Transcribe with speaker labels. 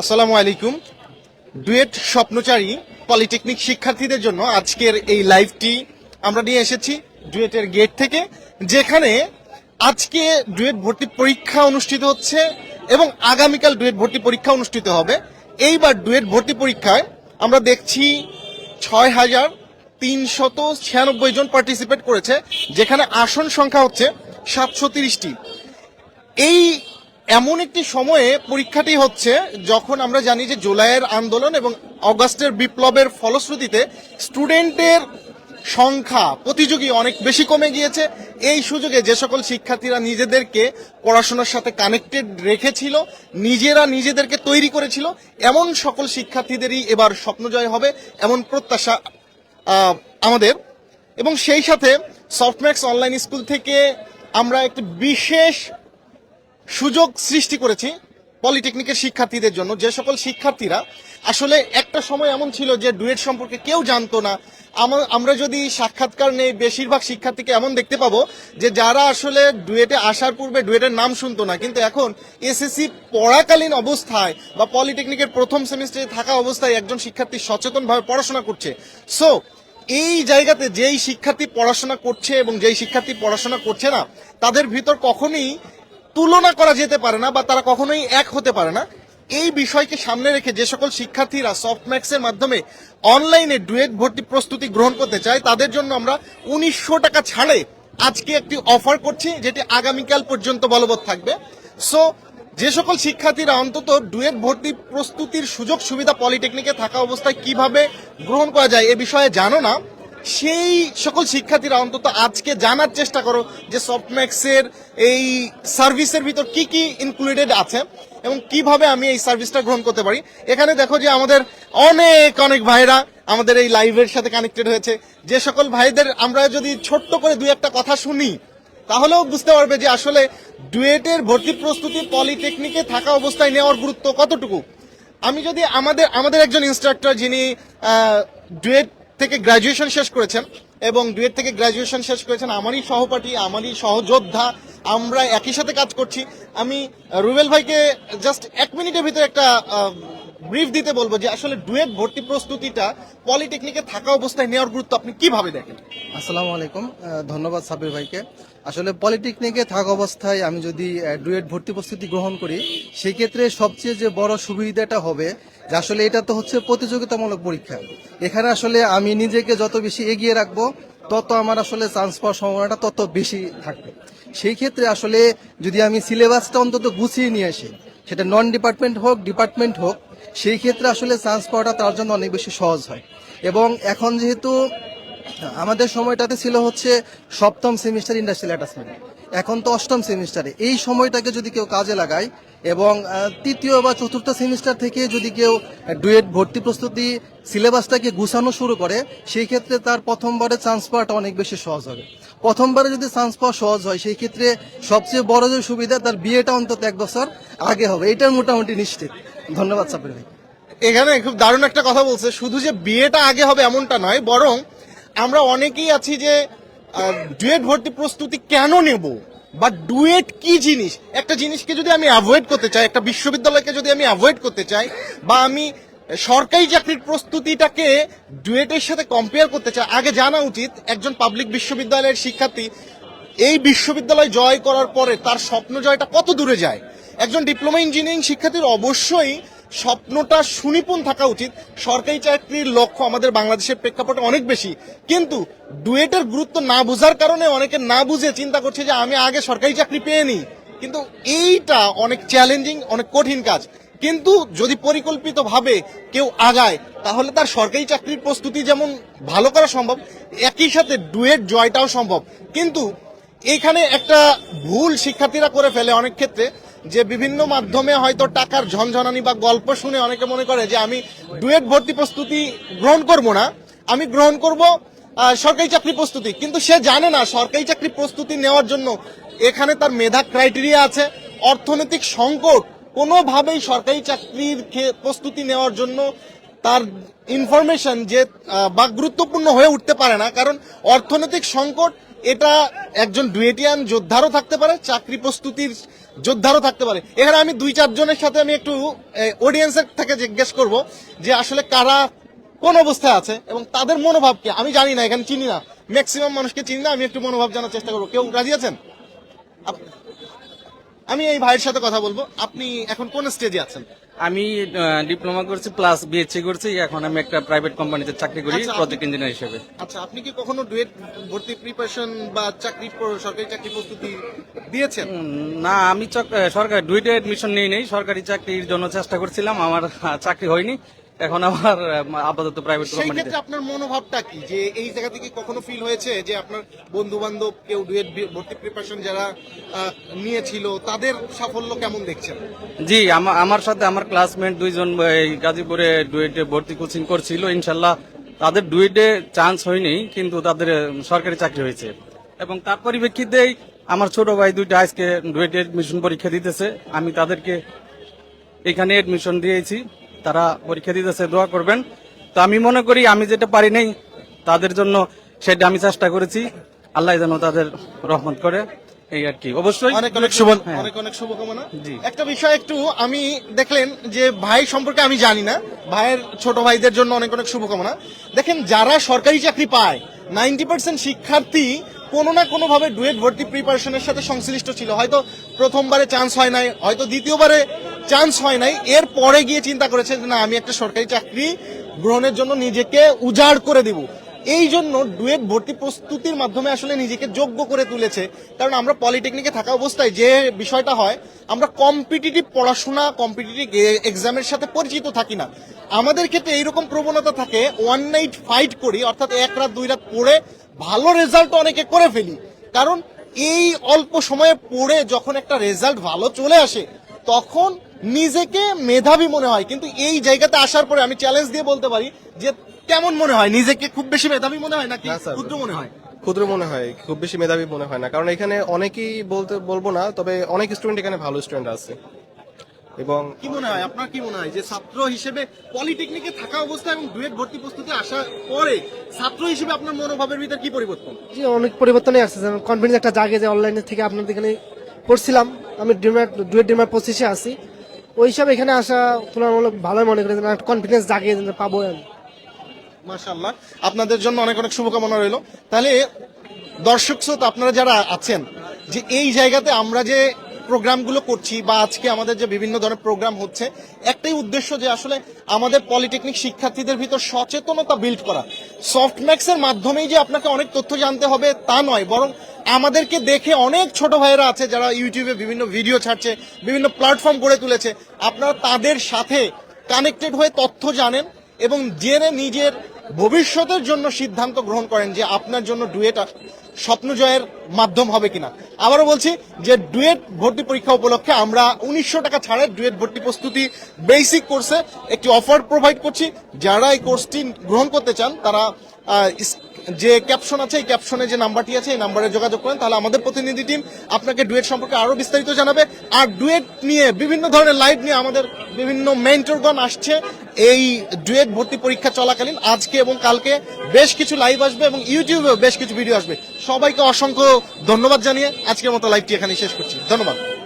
Speaker 1: আসসালামু আলাইকুম। Duet স্বপ্নচারী polytechnic শিক্ষার্থীদের জন্য আজকের এই লাইভটি আমরা নিয়ে এসেছি ডুয়েটের গেট থেকে, যেখানে আজকে ডুয়েট ভর্তি পরীক্ষা অনুষ্ঠিত হচ্ছে এবং আগামীকাল ডুয়েট ভর্তি পরীক্ষা অনুষ্ঠিত হবে। এইবার ডুয়েট ভর্তি পরীক্ষায় আমরা দেখছি ছয় হাজার তিনশত ছিয়ানব্বই জন পার্টিসিপেট করেছে, যেখানে আসন সংখ্যা হচ্ছে সাতশো তিরিশটি। এই এমন একটি সময়ে পরীক্ষাটি হচ্ছে যখন আমরা জানি যে জুলাইয়ের আন্দোলন এবং অগাস্টের বিপ্লবের ফলশ্রুতিতে স্টুডেন্টের সংখ্যা প্রতিযোগী অনেক বেশি কমে গিয়েছে। এই সুযোগে যে সকল শিক্ষার্থীরা নিজেদেরকে পড়াশোনার সাথে কানেক্টেড রেখেছিল, নিজেরা নিজেদেরকে তৈরি করেছিল, এমন সকল শিক্ষার্থীদেরই এবার স্বপ্নজয় হবে, এমন প্রত্যাশা আমাদের। এবং সেই সাথে সফটম্যাক্স অনলাইন স্কুল থেকে আমরা একটি বিশেষ সুযোগ সৃষ্টি করেছি পলিটেকনিকের শিক্ষার্থীদের জন্য। যে সকল শিক্ষার্থীরা, আসলে একটা সময় এমন ছিল যে ডুয়েট সম্পর্কে কেউ জানতো না। আমরা যদি সাক্ষাৎকার নেই, বেশিরভাগ শিক্ষার্থীকে এমন দেখতে পাবো যে যারা আসলে ডুয়েটে আসার পূর্বে ডুয়েটের নাম শুনতো না। কিন্তু এখন এসএসসি পড়াকালীন অবস্থায় বা পলিটেকনিকের প্রথম সেমিস্টারে থাকা অবস্থায় একজন শিক্ষার্থী সচেতনভাবে পড়াশোনা করছে। সো এই জায়গাতে যেই শিক্ষার্থী পড়াশোনা করছে এবং যেই শিক্ষার্থী পড়াশোনা করছে না, তাদের ভিতর কখনই তুলনা করা যেতে পারে না বা তারা কখনোই এক হতে পারে না। এই বিষয়কে সামনে রেখে যে সকল শিক্ষার্থীরা সফট সফটম্যাক্সের মাধ্যমে অনলাইনে ডুয়েট ভর্তি প্রস্তুতি গ্রহণ করতে চায়, তাদের জন্য আমরা উনিশশো টাকা ছাড়ে আজকে একটি অফার করছি, যেটি আগামীকাল পর্যন্ত বলবৎ থাকবে। সো যে সকল শিক্ষার্থীরা অন্তত ডুয়েট ভর্তি প্রস্তুতির সুযোগ সুবিধা পলিটেকনিকে থাকা অবস্থায় কীভাবে গ্রহণ করা যায় এ বিষয়ে জানো না। সেই সকল শিক্ষার্থীরা অন্তত আজকে জানার চেষ্টা করো যে সফটম্যাক্সের এই সার্ভিসের ভিতর কি কি ইনক্লুডেড আছে এবং কীভাবে আমি এই সার্ভিসটা গ্রহণ করতে পারি। এখানে দেখো যে আমাদের অনেক অনেক ভাইরা আমাদের এই লাইভের সাথে কানেক্টেড হয়েছে। যে সকল ভাইদের আমরা যদি ছোট্ট করে দুই একটা কথা শুনি, তাহলেও বুঝতে পারবে যে আসলে ডুয়েটের ভর্তি প্রস্তুতি পলিটেকনিকে থাকা অবস্থায় নেওয়ার গুরুত্ব কতটুকু। আমি যদি আমাদের আমাদের একজন ইনস্ট্রাক্টর যিনি ডুয়েট থেকে গ্রাজুয়েশন শেষ করেছেন এবং ডুয়েট থেকে গ্রাজুয়েশন শেষ করেছেন। আমারই সহপাঠী, আমারই সহযোদ্ধা, আমরা একই সাথে কাজ করছি। আমি রুবেল ভাইকে জাস্ট এক মিনিটের ভিতরে একটা ব্রিফ দিতে বলব যে আসলে ডুয়েট ভর্তি প্রস্তুতিটা পলিটেকনিকে থাকা অবস্থায় নেওয়ার গুরুত্ব আপনি কীভাবে দেখেন?
Speaker 2: আসসালামু আলাইকুম। ধন্যবাদ সাবির ভাইকে। আসলে পলিটেকনিকে থাকা অবস্থায় আমি যদি ডুয়েট ভর্তি প্রস্তুতি গ্রহণ করি, সেক্ষেত্রে সবচেয়ে যে বড় সুবিধাটা হবে যে আসলে এটা তো হচ্ছে প্রতিযোগিতামূলক পরীক্ষা। এখানে আসলে আমি নিজেকে যত বেশি এগিয়ে রাখব, তত আমার আসলে চান্স পাওয়ার সম্ভাবনাটা তত বেশি থাকবে। সেই ক্ষেত্রে আসলে যদি আমি সিলেবাসটা অন্তত গুছিয়ে নিয়ে আসি সেটা নন ডিপার্টমেন্ট হোক ডিপার্টমেন্ট হোক, সেই ক্ষেত্রে আসলে চান্স পাওয়াটা তার জন্য অনেক বেশি সহজ হয়। এবং এখন যেহেতু আমাদের সময়টাতে ছিল হচ্ছে সপ্তম সেমিস্টার ইন্ডাস্ট্রিয়াল অ্যাটাচমেন্ট এখন তো অষ্টম সেমিস্টারে। এই সময়টাকে যদি কেউ কাজে লাগায় এবং তৃতীয় বা চতুর্থ সেমিস্টার থেকে যদি কেউ ডুয়েট ভর্তি প্রস্তুতি, সিলেবাসটাকে গুছানো শুরু করে, সেই ক্ষেত্রে তার প্রথমবারে চান্স পাওয়াটা অনেক বেশি সহজ হবে। প্রথমবারে যদি চান্স পাওয়া সহজ হয়, সেই ক্ষেত্রে সবচেয়ে বড় যে সুবিধা, তার বিয়েটা অন্তত এক বছর আগে হবে। এটার মোটামুটি নিশ্চিত। ধন্যবাদ সাবির ভাই।
Speaker 1: এখানে খুব দারুণ একটা কথা বলছে। শুধু যে বিয়েটা আগে হবে এমনটা নয়, বরং আমরা অনেকেই আছি যে ডুয়েট ভর্তি প্রস্তুতি কেন নেব? বা ডুয়েট কি জিনিস? একটা জিনিসকে যদি আমি অ্যাভয়েড করতে চাই, একটা বিশ্ববিদ্যালয়কে যদি আমি অ্যাভয়েড করতে চাই, বা আমি সরকারি চাকরির প্রস্তুতিটাকে ডুয়েটের সাথে কম্পেয়ার করতে চাই, আগে জানা উচিত, একজন পাবলিক বিশ্ববিদ্যালয়ের শিক্ষার্থী এই বিশ্ববিদ্যালয় জয় করার পরে তার স্বপ্ন জয়টা কত দূরে যায়? একজন ডিপ্লোমা ইঞ্জিনিয়ারিং শিক্ষার্থীর অবশ্যই স্বপ্নটা সুনিপুণ থাকা উচিত। সরকারি চাকরির লক্ষ্য আমাদের বাংলাদেশের প্রেক্ষাপটে অনেক বেশি। কিন্তু ডুয়েটের গুরুত্ব না বোঝার কারণে অনেকে না বুঝে চিন্তা করছে যে আমি আগে সরকারি চাকরি পেয়ে নিই। কিন্তু এইটা অনেক চ্যালেঞ্জিং অনেক কঠিন কাজ। কিন্তু যদি পরিকল্পিতভাবে কেউ আগায়, তাহলে তার সরকারি চাকরির প্রস্তুতি যেমন ভালো করা সম্ভব, একই সাথে ডুয়েট জয়টাও সম্ভব। কিন্তু এখানে একটা ভুল শিক্ষার্থীরা করে ফেলে অনেক ক্ষেত্রে। যে বিভিন্ন মাধ্যমে হয়তো টাকার ঝনঝনানি বা গল্প শুনে অনেকে মনে করে যে আমি ডুয়েট ভর্তি প্রস্তুতি গ্রহণ করব না, আমি গ্রহণ করব সরকারি চাকরি প্রস্তুতি। কিন্তু সে জানে না, সরকারি চাকরি প্রস্তুতি নেওয়ার জন্য এখানে তার মেধা ক্রাইটেরিয়া আছে। অর্থনৈতিক সংকট, কোনোভাবেই সরকারি চাকরির প্রস্তুতি নেওয়ার জন্য তার ইনফরমেশন যে বা গুরুত্বপূর্ণ হয়ে উঠতে পারে না। কারণ অর্থনৈতিক সংকট এটা একজন ডুয়েটিয়ান যোদ্ধারও থাকতে পারে, চাকরি প্রস্তুতির যোদ্ধারও থাকতে পারে। এখানে আমি দুই চারজনের সাথে আমি একটু অডিয়েন্সের থেকে জিজ্ঞেস করব যে আসলে কারা কোন অবস্থায় আছে এবং তাদের মনোভাব কি? আমি জানি না, এখানে চিনি না। ম্যাক্সিমাম মানুষকে চিনি না, আমি একটু মনোভাব জানার চেষ্টা করব। কেউ রাজি আছেন? আমি এই ভাইয়ের সাথে কথা বলব। আপনি এখন কোন স্টেজে আছেন?
Speaker 3: আমি ডিপ্লোমা করছি প্লাস বিএসসি করছি এখন আমি একটা প্রাইভেট কোম্পানিতে চাকরি করি
Speaker 1: আচ্ছা,
Speaker 3: প্রজেক্ট ইঞ্জিনিয়ার হিসেবে।
Speaker 1: আচ্ছা আপনি কি কখনো ডুয়েট ভর্তি প্রিপারেশন বা চাকরি সরকারি চাকরি প্রস্তুতি দিয়েছেন?
Speaker 3: না আমি সরকার ডুয়েটে এডমিশন নিয়ে নেই সরকারি চাকরির জন্য চেষ্টা করছিলাম আমার চাকরি হয়নি। এখন আমার আহ, আপাতত প্রাইভেট
Speaker 1: সেই ক্ষেত্রে আপনার মনোভাবটা কি? যে এই জায়গা থেকে কখনো ফিল হয়েছে যে আপনার বন্ধু বান্ধব কেউ ডুয়েট ভর্তি প্রিপারেশন যারা নিয়েছিল তাদের সাফল্য কেমন দেখছেন?
Speaker 3: জি আমা- আমার সাথে আমার ক্লাসমেট দুইজন এই গাজীপুরে ডুয়েটে ভর্তি কোচিং করছিল। ইনশাল্লাহ তাদের ডুয়েটে চান্স হয়নি কিন্তু তাদের সরকারি চাকরি হয়েছে। এবং তার পরিপ্রেক্ষিতেই আমার ছোট ভাই দুইটা আজকে ডুয়েটে এডমিশন পরীক্ষা দিতেছে। আমি তাদেরকে এখানে এডমিশন দিয়েছি। তারা পরীক্ষা দিতেছে দোয়া করবেন। তো আমি মনে করি আমি যেটা পারি নাই তাদের জন্য সেটা আমি চেষ্টা করেছি। আল্লাহ যেন তাদের রহমত করে এই আর কি। অবশ্যই
Speaker 1: অনেক অনেক শুভ
Speaker 3: হ্যাঁ।
Speaker 1: অনেক অনেক শুভকামনা। একটা বিষয় একটু আমি দেখলেন যে ভাই সম্পর্কে আমি জানি না। ভাইয়ের ছোট ভাইদের জন্য অনেক অনেক শুভকামনা। দেখেন যারা সরকারি চাকরি পায় নাইনটি পার্সেন্ট শিক্ষার্থী কোনো না কোনো ভাবে ডুয়েট ভর্তি প্রিপারেশনের সাথে সংশ্লিষ্ট ছিল। হয়তো প্রথমবারে চান্স হয় নাই হয়তো দ্বিতীয়বারে চান্স হয় নাই। এর পরে গিয়ে চিন্তা করেছে যে, না, আমি একটা সরকারি চাকরি গ্রহণের জন্য নিজেকে উজাড় করে দিব। এই জন্য ডুয়েট ভর্তি প্রস্তুতির মাধ্যমে আসলে নিজেকে যোগ্য করে তুলেছে। কারণ আমরা পলিটেকনিকে থাকা অবস্থায় যে বিষয়টা হয়, আমরা কম্পিটিটিভ পড়াশোনা, কম্পিটিটিভ এক্সামের সাথে পরিচিত থাকি না। আমাদের ক্ষেত্রে এইরকম প্রবণতা থাকে ওয়ান নাইট ফাইট করি, অর্থাৎ এক রাত, দুই রাত পড়ে ভালো রেজাল্ট অনেকে করে ফেলি। কারণ এই অল্প সময়ে পড়ে যখন একটা রেজাল্ট ভালো চলে আসে, তখন নিজেকে মেধাবী মনে হয় কিন্তু এই জায়গাতে আসার পরে আমি চ্যালেঞ্জ দিয়ে বলতে পারি যে কেমন মনে হয় নিজেকে খুব বেশি মেধাবী মনে হয় নাকি
Speaker 4: না,
Speaker 1: ক্ষুদ্র মনে হয়?
Speaker 4: ক্ষুদ্র মনে হয় খুব বেশি মেধাবী মনে হয় না কারণ এখানে অনেকেই বলতে বলব না তবে অনেক স্টুডেন্ট এখানে ভালো স্টুডেন্ট আছে। এবং
Speaker 1: কি মনে হয় আপনার কি মনে হয় যে ছাত্র হিসেবে পলিটেকনিকে থাকা অবস্থায় এবং ডুয়েট ভর্তি প্রস্তুতি আসার পরে ছাত্র হিসেবে আপনার মনোভাবের ভিতর কি পরিবর্তন?
Speaker 5: জি অনেক পরিবর্তনই আসছে যেমন কনফিডেন্স একটা জাগে যে অনলাইনে থেকে আপনাদের এখানে পড়ছিলাম আমি ডিমার ডুয়েট ডিমার পঁচিশে আছি। ওই হিসাবে এখানে আসা তুলনামূলক ভালোই মনে করি কনফিডেন্স জাগিয়ে পাবো আমি।
Speaker 1: মাশাল্লাহ আপনাদের জন্য অনেক অনেক শুভকামনা রইল। তাহলে দর্শক শ্রোতা, আপনারা যারা আছেন, যে এই জায়গাতে আমরা যে প্রোগ্রামগুলো করছি বা আজকে আমাদের যে বিভিন্ন ধরনের প্রোগ্রাম হচ্ছে, একটাই উদ্দেশ্য যে আসলে আমাদের পলিটেকনিক শিক্ষার্থীদের ভিতর সচেতনতা বিল্ড করা। সফটম্যাক্সের মাধ্যমেই যে আপনাকে অনেক তথ্য জানতে হবে তা নয়, বরং আমাদেরকে দেখে অনেক ছোট ভাইয়েরা আছে যারা ইউটিউবে বিভিন্ন ভিডিও ছাড়ছে, বিভিন্ন প্ল্যাটফর্ম গড়ে তুলেছে। আপনারা তাদের সাথে কানেক্টেড হয়ে তথ্য জানেন এবং জেনে নিজের ভবিষ্যতের জন্য সিদ্ধান্ত গ্রহণ করেন যে আপনার জন্য ডুয়েট স্বপ্ন জয়ের মাধ্যম হবে কিনা। আবারও বলছি যে ডুয়েট ভর্তি পরীক্ষা উপলক্ষে আমরা উনিশশো টাকা ছাড়ে ডুয়েট ভর্তি প্রস্তুতি বেসিক কোর্সে একটি অফার প্রোভাইড করছি। যারা এই কোর্সটি গ্রহণ করতে চান, তারা যে ক্যাপশন আছে, এই ক্যাপশনে যে নাম্বারটি আছে, এই নাম্বারে যোগাযোগ করেন, তাহলে আমাদের প্রতিনিধি টিম আপনাকে ডুয়েট সম্পর্কে আরও বিস্তারিত জানাবে। আর ডুয়েট নিয়ে বিভিন্ন ধরনের লাইভ নিয়ে আমাদের বিভিন্ন মেন্টরগণ আসছে। এই ডুয়েট ভর্তি পরীক্ষা চলাকালীন, আজকে এবং কালকে বেশ কিছু লাইভ আসবে এবং ইউটিউবেও বেশ কিছু ভিডিও আসবে। সবাইকে অসংখ্য ধন্যবাদ জানিয়ে আজকের মতো লাইভটি এখানে শেষ করছি। ধন্যবাদ।